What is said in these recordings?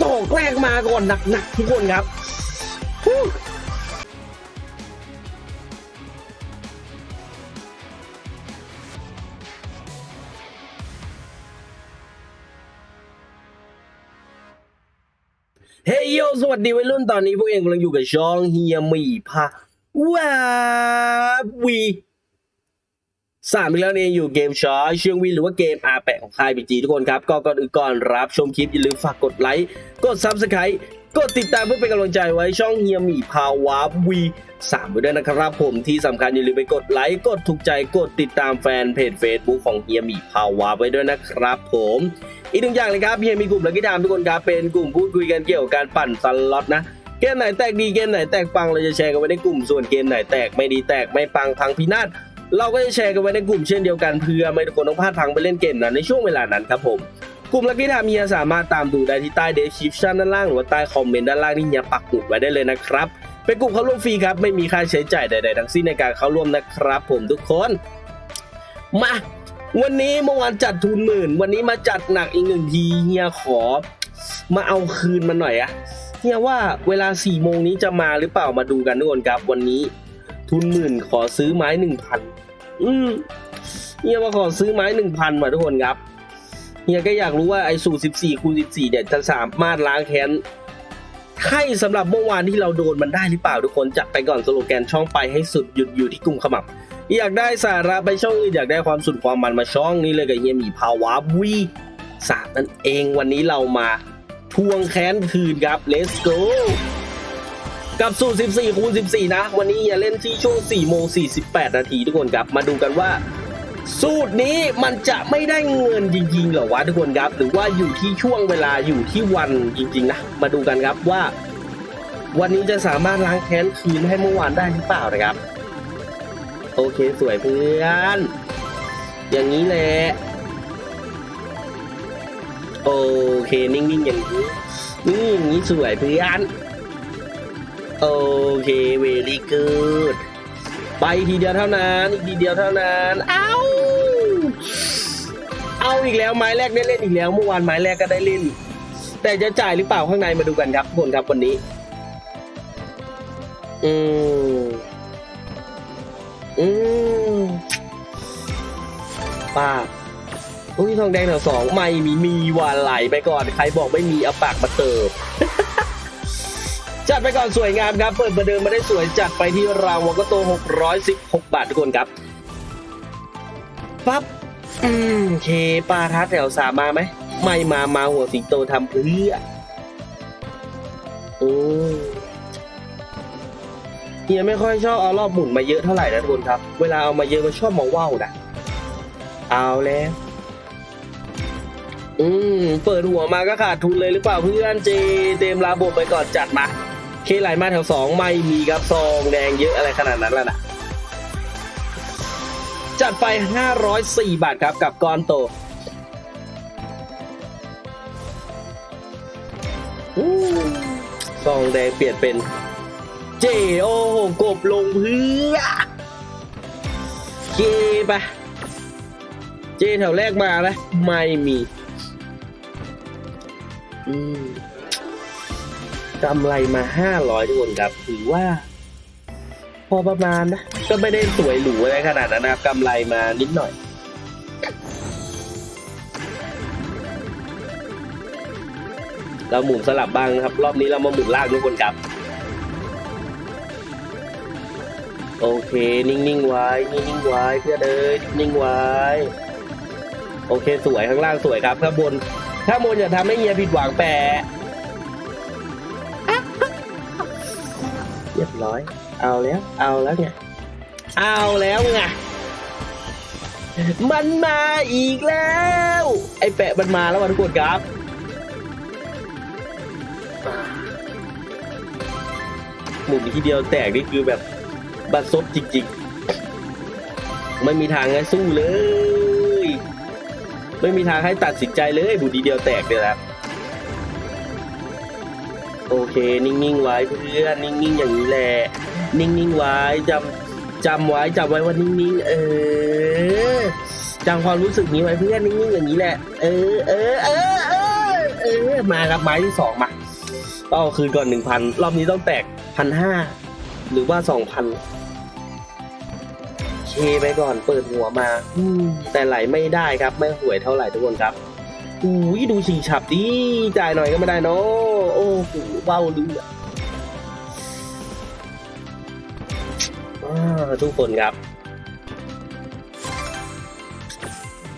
ดอกแรกมาก่อนหนักๆทุกคนครับเฮ้ยโยสวัสดีวัยรุ่นตอนนี้พวกเองกำลังอยู่กับช่องเฮียมีพาว้าวี สามอีกแล้วนี่อยู่เกมช้าเชียงวีหรือว่าเกมอาแปะของค่ายบีจีทุกคนครับ ก็ก่อนอื่นก่อนรับชมคลิป อย่าลืมฝากกดไลค์ กดซับสไครต์กดติดตามเพื่อเป็นกำลังใจไว้ช่องเฮียมีพาวาวีสามไปด้วยนะครับผมที่สำคัญอย่าลืมไปกดไลค์ กดถูกใจกดติดตามแฟนเพจ Facebook ของเฮียมีพาวาไว้ด้วยนะครับผมอีกหนึ่งอย่างเลยครับเฮียมีกลุ่มลักกี้ดามทุกคนครับเป็นกลุ่มพูดคุยกันเกี่ยวกับการปั่นสล็อตนะเกมไหนแตกดีเกมไหนแตกปังเราจะแชร์กันไว้ในกลุ่มส่วนเกมไหนแตกไม่ดีแตกไม่ปังพังพินาศ เราก็จะแชร์กันไว้ในกลุ่มเช่นเดียวกันเพื่อไม่ให้ทุกคนต้องพลาดพังไปเล่นเกมนั้นในช่วงเวลานั้นครับผมกลุ่มลักกี้ดามเฮียสามารถตามดูได้ที่ใต้เดสคริปชันด้านล่างหรือว่าใต้คอมเมนต์ด้านล่างที่เฮียปักหมุดไว้ได้เลยนะครับ เป็นกลุ่มเข้าร่วมฟรีครับ ไม่มีค่าใช้จ่ายใด ๆ ทั้งสิ้นในการเข้าร่วมนะครับ ผมทุกคน มา วันนี้เมื่อวานจัดทุนหมื่น วันนี้มาจัดหนักอีกหนึ่งทีเฮียขอ มาเอาคืนมันหน่อยอะเฮียว่าเวลาสี่โมงนี้จะมาหรือเปล่ามาดูกันทุกคนครับ วันนี้ ทุนหมื่นขอซื้อไม้หนึ่งพัน อืมเฮียมาขอซื้อไม้หนึ่งพันมาทุกคนครับเฮียก็อยากรู้ว่าไอ้สูตรสิบสี่คูณสิบสี่เนี่ยจะสามารถล้างแค้นให้สำหรับเมื่อวานที่เราโดนมันได้หรือเปล่าทุกคนจัดไปก่อนสโลแกนช่องไปให้สุดหยุดอยู่ที่กลุ่มขมับ อยากได้สาระไปช่องอื่นอยากได้ความสุดความมันมาช่องนี้เลยกับเฮียมีภาวะวีสามนั่นเองวันนี้เรามาทวงแค้นคืนครับ let's go กับสูตร 14 คูณ 14 นะ วันนี้เฮียเล่นที่ช่วง 4 โมง 48 นาทีทุกคนครับ มาดูกันว่า สูตรนี้มันจะไม่ได้เงินจริงๆหรอวะทุกคนครับ หรือว่าอยู่ที่ช่วงเวลาอยู่ที่วันจริงๆนะ มาดูกันครับว่า วันนี้จะสามารถล้างแค้นคืนให้เมื่อวานได้หรือเปล่านะครับ โอเคสวยเพื่อน อย่างนี้แหละ โอเคนิ่งๆอย่างนี้ นี่อย่างนี้สวยเพื่อน โอเคเวลี่กูดไปทีเดียวเท่านั้นอีกทีเดียวเท่านั้น เอาเอาอีกแล้วไม้แรกได้เล่นอีกแล้ว เมื่อวานไม้แรกก็ได้เล่น แต่จะจ่ายหรือเปล่าข้างในมาดูกันครับทุกคนครับวันนี้ อืมอืมป้าอุ้ยทองแดงแถวสองไม่มีมีวานไหลไปก่อน ใครบอกไม่มีเอาปากมาเติบ จัดไปก่อนสวยงามครับ เปิดประเดิมมาได้สวยจัดไปที่รางวัลก็โต 616 บาททุกคนครับปั๊บอืมเคปลาทัดแถวสามมาไหม ไม่มามาหัวสิงโตทำเพื่ออืมเฮียไม่ค่อยชอบเอารอบหมุนมาเยอะเท่าไหร่นะทุกคนครับ เวลาเอามาเยอะมันชอบมาว่าวนะเอาแล้วอืม เปิดหัวมาก็ขาดทุนเลยหรือเปล่าเพื่อนเจเต็มลาบบไปก่อนจัดมา เคไหลมาแถวสองไม่มีครับซองแดงเยอะอะไรขนาดนั้นแล้วนะจัดไป 504 บาทครับกับก้อนโตซองแดงเปลี่ยนเป็น เจโอโหกบลงเพื่อเจไปเจแถวแรกมาไหมไม่มี อืม กำไรมาห้าร้อยทุกคนครับ ถือว่า พอประมาณนะ ก็ไม่ได้สวยหรูอะไรขนาดนั้นนะครับกำไรมานิดหน่อยเราหมุนสลับบ้างนะครับ รอบนี้เรามาหมุนล่างทุกคนครับ โอเค นิ่งๆไว้นิ่งๆไว้เพื่อเอ้ยนิ่งๆไว้โอเคสวยข้างล่างสวยครับข้างบนข้างบนอย่าทำให้เฮียผิดหวังแปะ รียบร้อย เอาแล้ว เอาแล้วไงเอาแล้วไง มันมาอีกแล้ว ไอ้แปะมันมาแล้ววะทุกคนครับ หมุนทีเดียวแตกนี่คือแบบบัดซบจริงๆ ไม่มีทางให้สู้เลย ไม่มีทางให้ตัดสินใจเลยบุดีเดียวแตกเลยครับ โอเค นิ่งๆไว้เพื่อนนิ่งๆอย่างนี้แหละ นิ่งๆไว้จำจำไว้จำไว้ว่านิ่งๆ เออจำความรู้สึกนี้ไว้เพื่อนนิ่งๆอย่างนี้แหละ เออเออเออเออเออมาครับไม้ที่สองมาต้องเอาคืนก่อนหนึ่งพันรอบนี้ต้องแตกพันห้าหรือว่าสองพันเคไปก่อนเปิดหัวมา อืแต่ไหลไม่ได้ครับ ไม่หวยเท่าไหร่ทุกคนครับอุ้ยดูชิงฉับดิจ่ายหน่อยก็ไม่ได้เนาะ โอ้โหเบ้าลืออ่าทุกคนครับ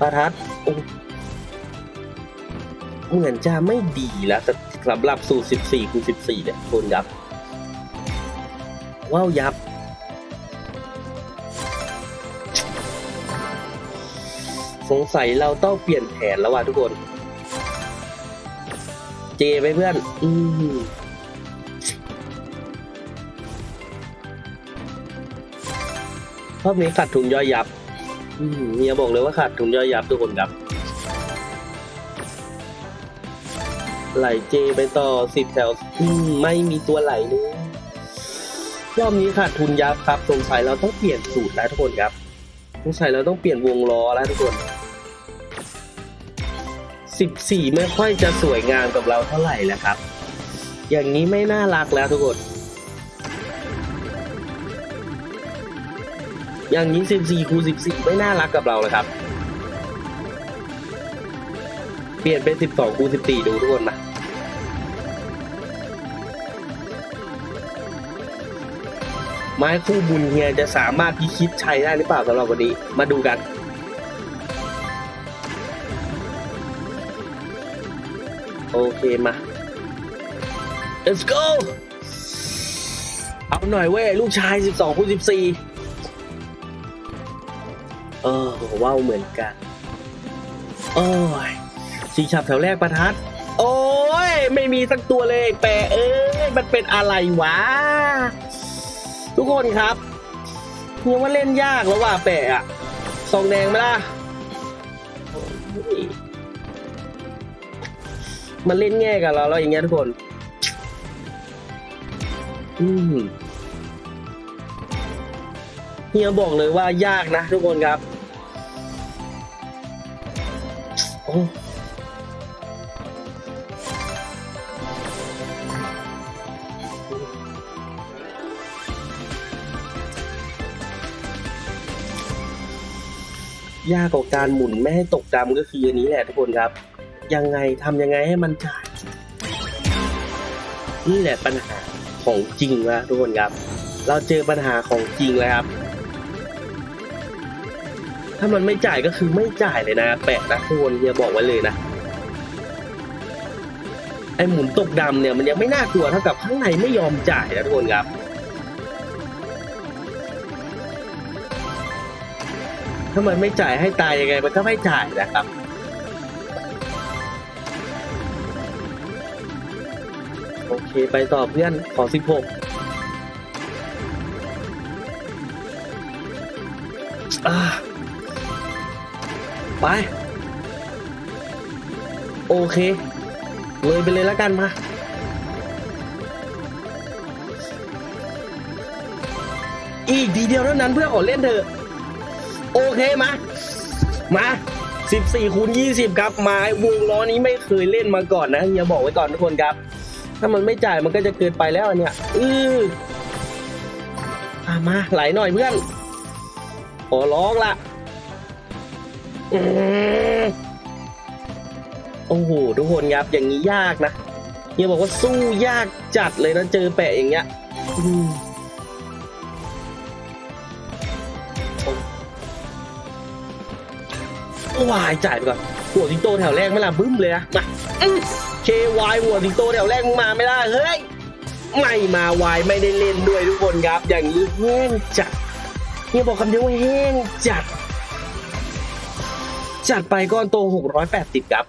ประทัดเหมือนจะไม่ดีแล้วสำหรับสูตร 14คูณ14 เนี่ยคนครับ ว้าวยับ สงสัยเราต้องเปลี่ยนแผนแล้วว่ะทุกคน เจไปเพื่อน อืมรอบนี้ขาดทุนย่อยยับอืมเมียบอกเลยว่าขาดทุนย่อยยับทุกคนครับไหลเจไปต่อสิบแถวอืมไม่มีตัวไหลเลยรอบนี้ขาดทุนยับครับสงสัยเราต้องเปลี่ยนสูตรแล้วทุกคนครับสงสัยเราต้องเปลี่ยนวงล้อแล้วทุกคน สิบสี่ไม่ค่อยจะสวยงามกับเราเท่าไหร่แล้วครับ อย่างนี้ไม่น่ารักแล้วทุกคน อย่างนี้สิบสี่คูณสิบสี่ไม่น่ารักกับเราเลยครับ เปลี่ยนเป็นสิบสองคูณสิบสี่ดูทุกคนนะไม้คู่บุญเฮียจะสามารถพิชิตชัยได้หรือเปล่าสำหรับวันนี้ มาดูกัน อเคมา let's go เอาหน่อยเว้ย ลูกชาย 12คูณ14 เออว้าวเหมือนกัน โอ้ยสีฉับแถวแรกประทัด โอ้ย ไม่มีสักตัวเลย แปะเอ้ย มันเป็นอะไรวะ ทุกคนครับเฮียว่าเล่นยากแล้วว่ะแปะอะซองแดงไหมล่ะ มันเล่นแง่กับเราแล้วอย่างเงี้ยทุกคน อืมเฮียบอกเลยว่ายากนะ ทุกคนครับโอ้ยากกว่าการหมุนไม่ให้ตกดำก็คืออันนี้แหละทุกคนครับ ยังไงทำยังไงให้มันจ่าย นี่แหละปัญหาของจริงแล้วทุกคนครับ เราเจอปัญหาของจริงแล้วครับ ถ้ามันไม่จ่ายก็คือไม่จ่ายเลยนะ แปะนะทุกคนเฮียบอกไว้เลยนะไอหมุนตกดำเนี่ยมันยังไม่น่ากลัวเท่ากับข้างในไม่ยอมจ่ายนะทุกคนครับถ้ามันไม่จ่ายให้ตายยังไงมันก็ไม่จ่ายนะครับ ไปต่อเพื่อนขอสิบหกไป โอเค เลยไปเลยแล้วกันมาอีกทีเดียวเท่านั้นเพื่อขอเล่นเถอะ โอเคมา มา 14คูณ20 ครับมาวงล้อนี้ไม่เคยเล่นมาก่อนนะอย่าบอกไว้ก่อนทุกคนครับ ถ้ามันไม่จ่ายมันก็จะเกินไปแล้วอันเนี่ย อืออะมาไหลหน่อยเพื่อนขอร้องละอโอ้โหทุกคนครับอย่างนี้ยากนะเฮียบอกว่าสู้ยากจัดเลยนะเจอแปะอย่างเงี้ยวายจ่ายไปก่อนหัวสิงโตแถวแรกไม่ละบึ้มเลยนะมา KY หัวสิงโตแถวแรกมึงมาไม่ได้เฮ้ยไม่มาวายไม่ได้เล่นด้วยทุกคนครับ อย่างนี้แห้งจัดเฮียบอกคำเดียวว่าแห้งจัด จัดไปก้อนโต 680 ครับ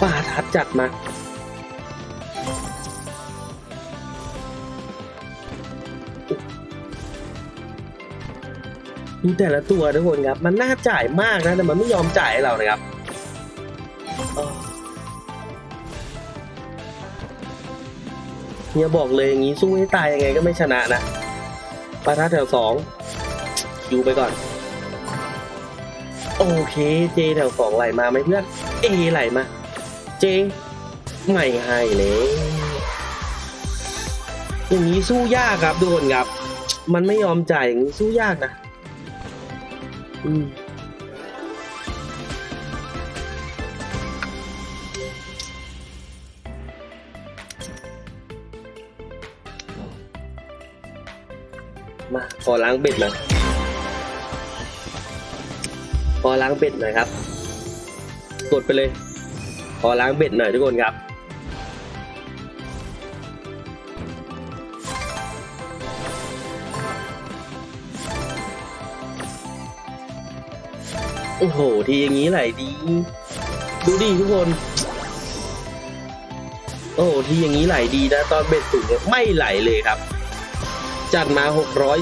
ป่าทัดจัดมา ดูแต่ละตัวทุกคนครับ มันน่าจ่ายมากนะ แต่มันไม่ยอมจ่ายให้เรานะครับเออเฮียบอกเลยอย่างนี้สู้ให้ตายยังไงก็ไม่ชนะนะปาทัดแถวสองคิวไปก่อน โอเค เจแถวสองไหลมาไหมเพื่อนเอไหลมา เจไม่ให้เลยอย่างนี้สู้ยากครับทุกคนครับ มันไม่ยอมจ่ายอย่างนี้สู้ยากนะ มาขอล้างเบ็ดหน่อยขอล้างเบ็ดหน่อยครับ กดไปเลย ขอล้างเบ็ดหน่อยทุกคนครับ โอ้โห ทีอย่างนี้ไหลดี ดูดิทุกคน โอ้โห ทีอย่างนี้ไหลดีนะ ตอนเบ็ดสูงไม่ไหลเลยครับ จัดมาหกร้อย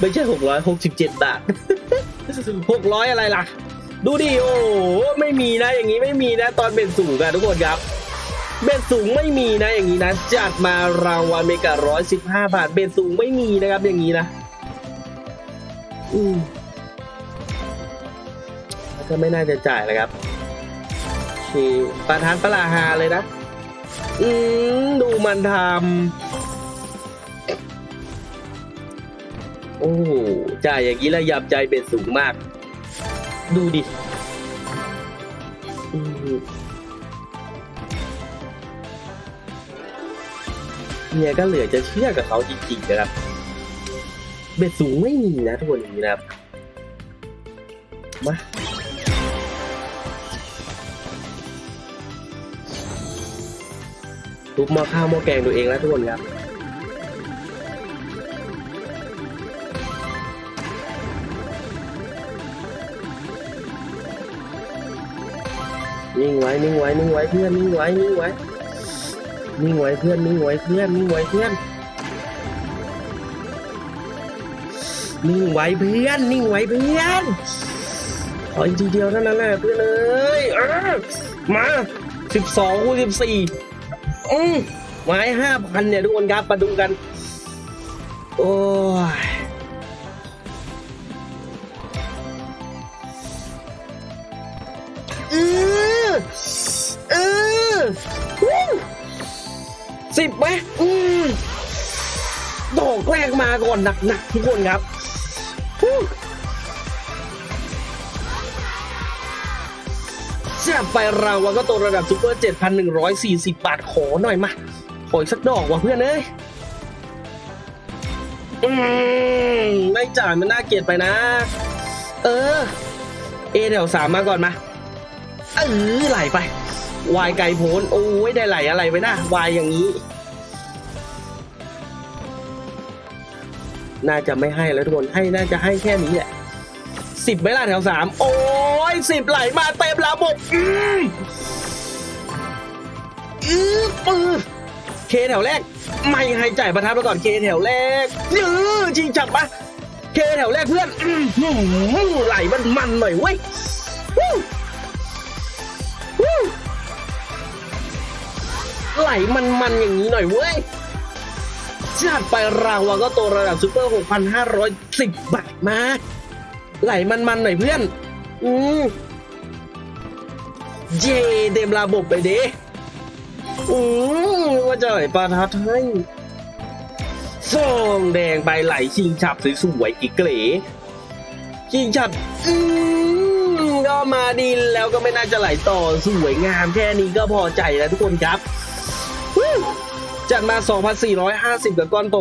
ไม่ใช่หกร้อยหกสิบเจ็ดบาทหกร้อยอะไรล่ะ ดูดิโอ้ไม่มีนะ อย่างนี้ไม่มีนะ ตอนเบ็ดสูงกันทุกคนครับเบ็ดสูงไม่มีนะอย่างนี้นะ จัดมารางวัลเมการ้อยสิบห้าบาท เบ็ดสูงไม่มีนะครับอย่างนี้นะ อืม ก็ไม่น่าจะจ่ายเลยครับโอประธานประลาฮาเลยนะ อืมดูมันทำโอ้โหจ่ายอย่างนี้แล้วยับใจเบ็ดสูงมาก ดูดิเนี่ยก็เหลือจะเชื่อกับเขาจริงๆนะครับ เบ็ดสูงไม่มีนะทุกคนนี้นะครับ มา ทุบหม้อข้าวหม้อแกงตัวเองแล้วทุกคนครับนิ่งไว้นิ่งไว้นิ่งไว้เพื่อนนิ่งไว้นิ่งไว้นิ่งไว้เพื่อนนิ่งไว้เพื่อนนิ่งไว้เพื่อนนิ่งไว้เพื่อนนิ่งไว้เพื่อนขออีกทีเดียวเท่านั้นแหละเพื่อนเอ้ยมาสิบสองคูณสิบสี่ อืมไม้ห้าพันเนี่ยทุกคนครับมาดูกัน โอ้ยออเออวู้สิบไหมอืมดอกแรกมาก่อนหนักๆทุกคนครับ จะไปรางวัลก็ตัวระดับซูเปอร์7,140 บาทขอหน่อยมา ขออีกสักดอกว่ะเพื่อนเอ้ยอืมไม่จ่ายมันน่าเกลียดไปนะ เออ เอแถวสามมาก่อนมาเออไหลไป วายไก่โพ้นโอ้ยได้ไหลอะไรไปนะวายอย่างนี้ น่าจะไม่ให้แล้วทุกคนให้น่าจะให้แค่นี้แหละสิบไหมล่ะแถวสามโอ้ สิบไหลมาเต็มระบบอืมอือปือเคแถวแรก ไม่ให้จ่ายประทับไปก่อนเคแถวแรกยื้อจริงจับปะเคแถวแรกเพื่อนอื้อหือไหลมันมันหน่อยเว้ยไหลมันมันอย่างนี้หน่อยเว้ยจัดไปรางวัลก็ตัวระดับซูเปอร์ 6,510 บาทมา ไหลมันมันหน่อยเพื่อน อืมเจเต็มระบบไปด้อืมว่าจะไหลปลาทัดให้ซองแดงใบไหลชิงฉับสวยๆกิ๊กเก๋ชิงฉับอืมก็มาดินแล้วก็ไม่น่าจะไหลต่อสวยงามแค่นี้ก็พอใจแล้วทุกคนครับจัดมา 2,450 กับก้อนโต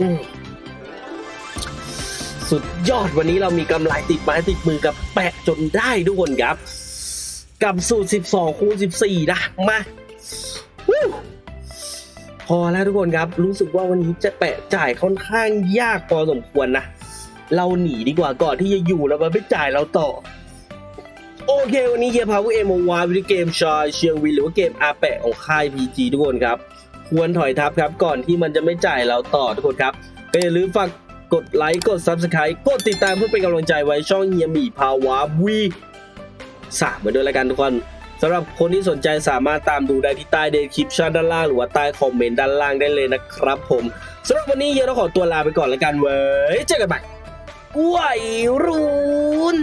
อืม สุดยอดวันนี้เรามีกำไรติดไม้ติดมือกับแปะจนได้ทุกคนครับ กับสูตร 12 คูณ 14 นะ มาพอแล้วทุกคนครับ รู้สึกว่าวันนี้จะแปะจ่ายค่อนข้างยากพอสมควรนะ เราหนีดีกว่าก่อนที่จะอยู่แล้วมันไม่จ่ายเราต่อ โอเค วันนี้เฮียพาวุเอมวาวิดีเกมชายเชียงวินหรือว่าเกมอาแปะของค่าย PG ทุกคนครับ ควรถอยทับครับก่อนที่มันจะไม่จ่ายเราต่อทุกคนครับก็อย่าลืมฝาก กดไลค์กด Subscribe กดติดตามเพื่อเป็นกำลังใจไว้ช่องเฮียหมีภาวะวีสามไปด้วยแล้วกันทุกคนสำหรับคนที่สนใจสามารถตามดูได้ที่ใต้เดสคริปชั่นด้านล่างหรือว่าใต้คอมเมนต์ด้านล่างได้เลยนะครับผมสำหรับวันนี้เฮียต้องขอตัวลาไปก่อนแล้วกันเว้ยเจอกันใหม่วัยรุ่น